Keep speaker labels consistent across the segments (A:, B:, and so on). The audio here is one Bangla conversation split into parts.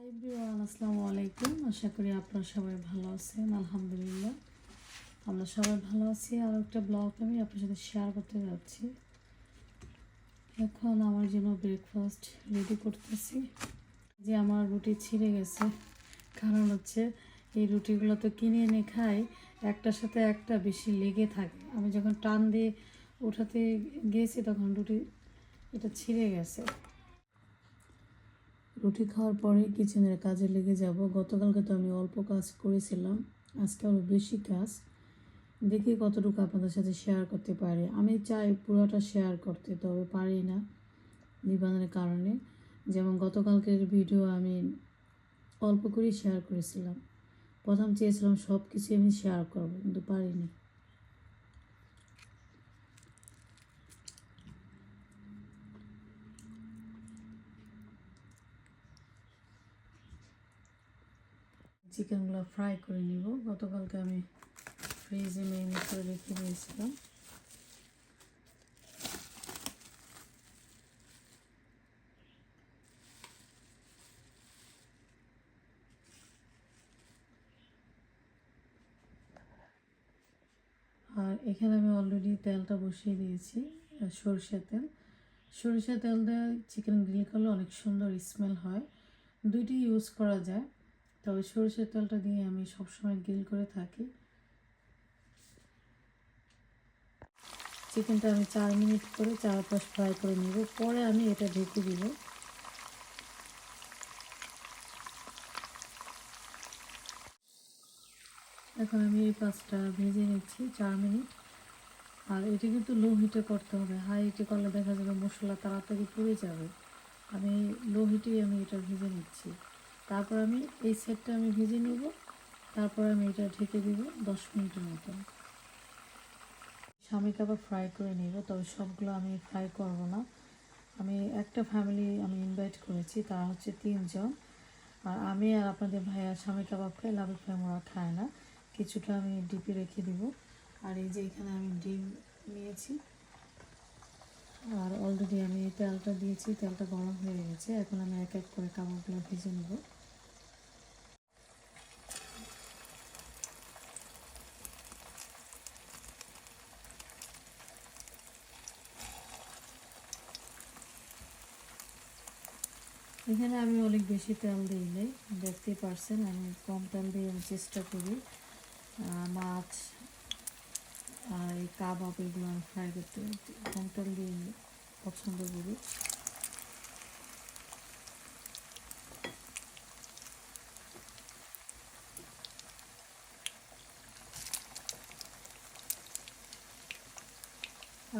A: হাই এভরিওয়ান আসসালামু আলাইকুম আশা করি আপনারা সবাই ভালো আছেন। আলহামদুলিল্লাহ। আমরা সবাই ভালো আছি। আর একটা ব্লগ আমি আপনার সাথে শেয়ার করতে যাচ্ছি। এখন আমার জন্য ব্রেকফাস্ট রেডি করতেছি। যে আমার রুটি ছিঁড়ে গেছে। কারণ হচ্ছে, এই রুটিগুলো তো কিনে এনে খাই, একটার সাথে একটা বেশি লেগে থাকে। আমি যখন টান দিয়ে উঠাতে গিয়েছি তখন রুটি এটা ছিঁড়ে গেছে। রুটি খাওয়ার পরে কিচেনের কাজে লেগে যাব। গতকালকে তো আমি অল্প কাজ করেছিলাম। আজকে আরও বেশি কাজ। দেখি কতটুকু আপনাদের সাথে শেয়ার করতে পারি। আমি চাই পুরোটা শেয়ার করতে, তবে পারি না নিবান্ধনের কারণে। যেমন গতকালকের ভিডিও আমি অল্প করেই শেয়ার করেছিলাম। প্রথম চেয়েছিলাম সব কিছু আমি শেয়ার করব, কিন্তু পারিনি। চিকেনগুলো ফ্রাই করে নিব। গতকালকে আমি ফ্রিজে মেরিনেট করে রেখে দিয়েছিলাম। আর এখানে আমি অলরেডি তেলটা বসিয়ে দিয়েছি সরষের তেল। সরিষার তেল দিয়ে চিকেন গ্রিল করলে অনেক সুন্দর স্মেল হয়। দুইটি ইউজ করা যায়। তবে সরিষার তেলটা দিয়ে আমি সবসময় গ্রিল করে থাকি। চিকেনটা আমি চার মিনিট করে চার পাশ ফ্রাই করে নিব। পরে আমি এটা ঢেকে দিব। এখন আমি এই পাঁচটা ভেজে নিচ্ছি চার মিনিট। আর এটা কিন্তু লো হিটে করতে হবে। হাই হিটে করলে দেখা যাবে মশলা তাড়াতাড়ি পুড়ে যাবে। আমি লো হিটেই আমি এটা ভেজে নিচ্ছি। তারপর আমি এই সেটটা আমি ভেজে নেব। তারপর আমি এটা ঢেকে দিব দশ মিনিটের মতন। স্বামী কাবাব ফ্রাই করে নেব, তবে সবগুলো আমি ফ্রাই করব না। আমি একটা ফ্যামিলি আমি ইনভাইট করেছি, তারা হচ্ছে তিনজন। আর আমি আর আপনাদের ভাইয়া স্বামী কাবাব খাই লাভের ফ্যাম ওরা খায় না। কিছুটা আমি ডিপে রেখে দিব। আর এই যে এখানে আমি ডিম নিয়েছি। আর অলরেডি আমি তেলটা দিয়েছি, তেলটা গরম হয়ে গেছে। এখন আমি এক এক করে কাবাবগুলো ভেজে নেব। এখানে আমি অনেক বেশি তেল দিই নেই, দেখতেই পারছেন, আমি কম তেল দিয়ে আমি চেষ্টা করি। মাছ আর এই কাবাব এগুলো আমি ফ্রাই করতে কম তেল দিয়ে পছন্দ করি।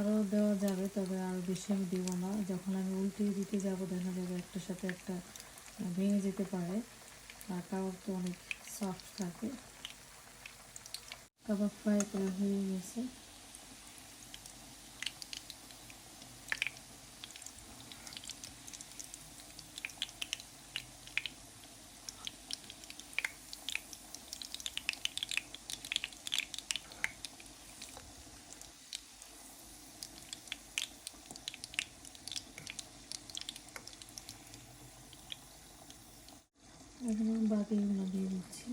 A: আরও দেওয়া যাবে, তবে আর বেশি আমি দিব না। যখন আমি উল্টিয়ে দিতে যাব, দেখা যাবে একটার সাথে একটা ভেঙে যেতে পারে। আর কাবাব তো অনেক সফট থাকে। কাবাব ফ্রাই করা হয়ে গেছে। এখন বাকিগুলো দিয়ে দিচ্ছি।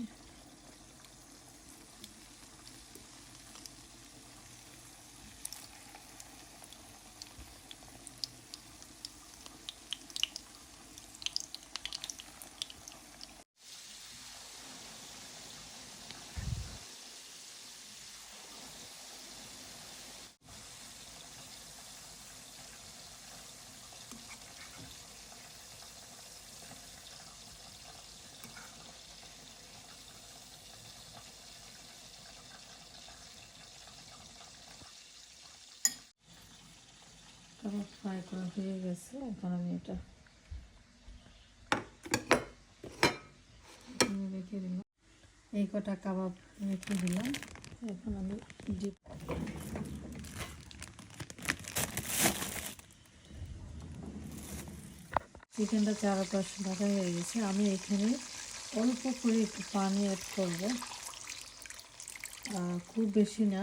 A: কাবাব ফ্রাই করা হয়ে গেছে, এখন আমি এটা রেখে দিলাম। এই কটা কাবাব রেখে দিলাম। এখন আমি ডিপ চিকেনটা চারপাশ ভাজা হয়ে গেছে। আমি এখানে অল্প করে একটু পানি অ্যাড করব। খুব বেশি না।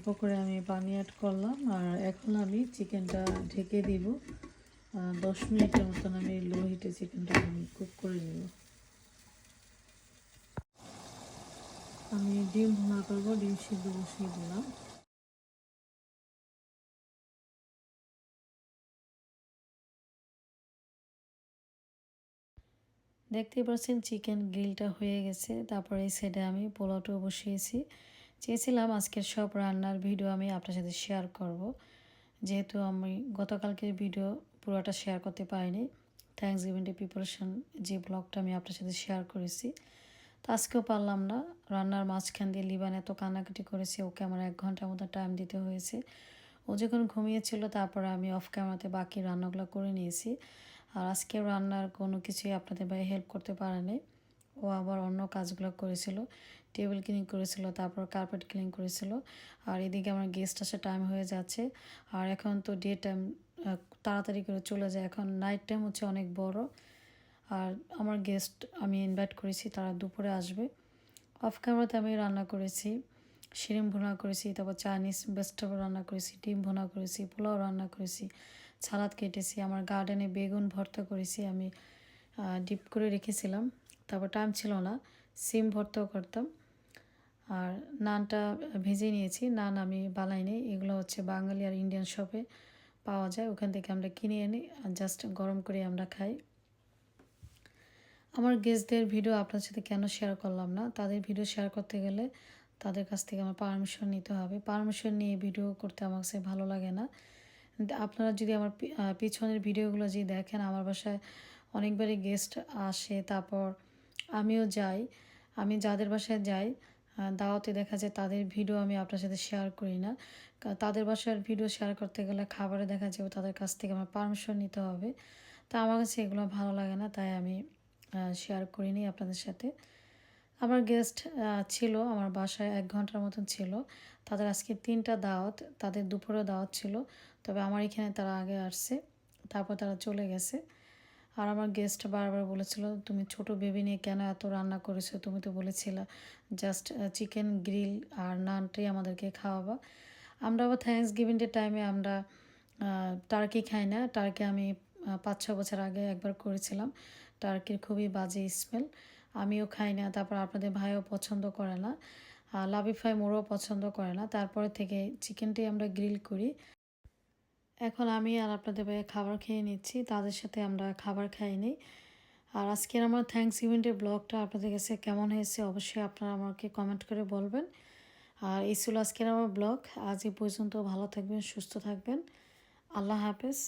A: অল্প করে আমি পানি অ্যাড করলাম, আর এখন আমি চিকেনটা ঢেকে দিব। দশ মিনিটের মতন আমি লো হিটে চিকেনটা আমি কুক করে নেব। আমি ডিম ভুনা করব, ডিম সিদ্ধ বসিয়ে দিলাম। দেখতেই পাচ্ছেন চিকেন গ্রিলটা হয়ে গেছে। তারপরে এই সাইডে আমি পোলাওটাও বসিয়েছি। চেয়েছিলাম আজকের সব রান্নার ভিডিও আমি আপনার সাথে শেয়ার করব। যেহেতু আমি গতকালকের ভিডিও পুরোটা শেয়ার করতে পারিনি থ্যাংকস গিভিং ডে প্রিপারেশন যে ব্লগটা আমি আপনার সাথে শেয়ার করেছি, তো আজকেও পারলাম না। রান্নার মাঝখান দিয়ে লিবান এত কান্নাকাটি করেছে, ওকে আমার এক ঘণ্টার মতো টাইম দিতে হয়েছে। ও যখন ঘুমিয়েছিল, তারপরে আমি অফ ক্যামেরাতে বাকি রান্নাগুলো করে নিয়েছি। আর আজকে রান্নার কোনো কিছুই আপনাদের ভাই হেল্প করতে পারেনি। ও আবার অন্য কাজগুলো করেছিল। টেবিল ক্লিন করেছিল, তারপর কার্পেট ক্লিন করেছিল। আর এদিকে আমার গেস্ট আসা টাইম হয়ে যাচ্ছে। আর এখন তো ডে টাইম তাড়াতাড়ি করে চলে যায়। এখন নাইট টাইম হচ্ছে অনেক বড়। আর আমার গেস্ট আমি ইনভাইট করেছি, তারা দুপুরে আসবে। অফ ক্যামেরাতে আমি রান্না করেছি, শিরিম ভুনা করেছি, তারপর চাইনিজ ভেজিটেবল রান্না করেছি, ডিম ভুনা করেছি, পোলাও রান্না করেছি সালাদ কেটেছি, আমার গার্ডেনে বেগুন ভর্তা করেছি আমি ডিপ করে রেখেছিলাম। তারপর টাইম ছিল না, সিম ভর্তাও করতাম। আর নানটা ভেজে নিয়েছি। নান আমি বানাই নিই এগুলো হচ্ছে বাঙালি আর ইন্ডিয়ান শপে পাওয়া যায়। ওখান থেকে আমরা কিনে এনে জাস্ট গরম করে আমরা খাই। আমার গেস্টদের ভিডিও আপনার সাথে কেন শেয়ার করলাম না? তাদের ভিডিও শেয়ার করতে গেলে তাদের কাছ থেকে আমার পারমিশন নিতে হবে। পারমিশন নিয়ে ভিডিও করতে আমার কাছে ভালো লাগে না। আপনারা যদি আমার পিছনের ভিডিওগুলো যদি দেখেন, আমার বাসায় অনেকবারই গেস্ট আসে। তারপর আমিও যাই। আমি যাদের বাসায় যাই দাওয়াতে দেখা যায় তাদের ভিডিও আমি আপনার সাথে শেয়ার করি না। তাদের বাসার ভিডিও শেয়ার করতে গেলে খাবারে দেখা যাবে তাদের কাছ থেকে আমার পারমিশন নিতে হবে। তা আমার কাছে এগুলো ভালো লাগে না, তাই আমি শেয়ার করিনি আপনাদের সাথে। আমার গেস্ট ছিল, আমার বাসায় এক ঘণ্টার মতন ছিল। তাদের আজকে তিনটা দাওয়াত, তাদের দুপুরে দাওয়াত ছিল। তবে আমার এখানে তারা আগে আসছে, তারপর তারা চলে গেছে। আর আমার গেস্ট বারবার বলেছিল, তুমি ছোট বেবি নিয়ে কেন এত রান্না করেছ? তুমি তো বলেছিলে জাস্ট চিকেন গ্রিল আর নানটাই আমাদেরকে খাওয়াবা। আমরা আবার থ্যাংকস গিভিং ডে টাইমে আমরা টার্কি খাই না। টার্কি আমি পাঁচ, ছ বছর আগে একবার করেছিলাম। টার্কির খুবই বাজে স্মেল আমিও খাই না, তারপর আপনাদের ভাইও পছন্দ করে না। আর লাবিফাই মোরও পছন্দ করে না। তারপরে থেকে চিকেনটাই আমরা গ্রিল করি। এখন আমি আর আপনাদের ভাইয়া খাবার খেয়ে নিচ্ছি। তাদের সাথে আমরা খাবার খাই নিই আর আজকের আমার থ্যাংকস ইভেন্টের ব্লগটা আপনাদের কাছে কেমন হয়েছে অবশ্যই আপনারা আমাকে কমেন্ট করে বলবেন। আর এই ছিল আজকের আমার ব্লগ। আজ এই পর্যন্ত ভালো থাকবেন, সুস্থ থাকবেন। আল্লাহ হাফেজ।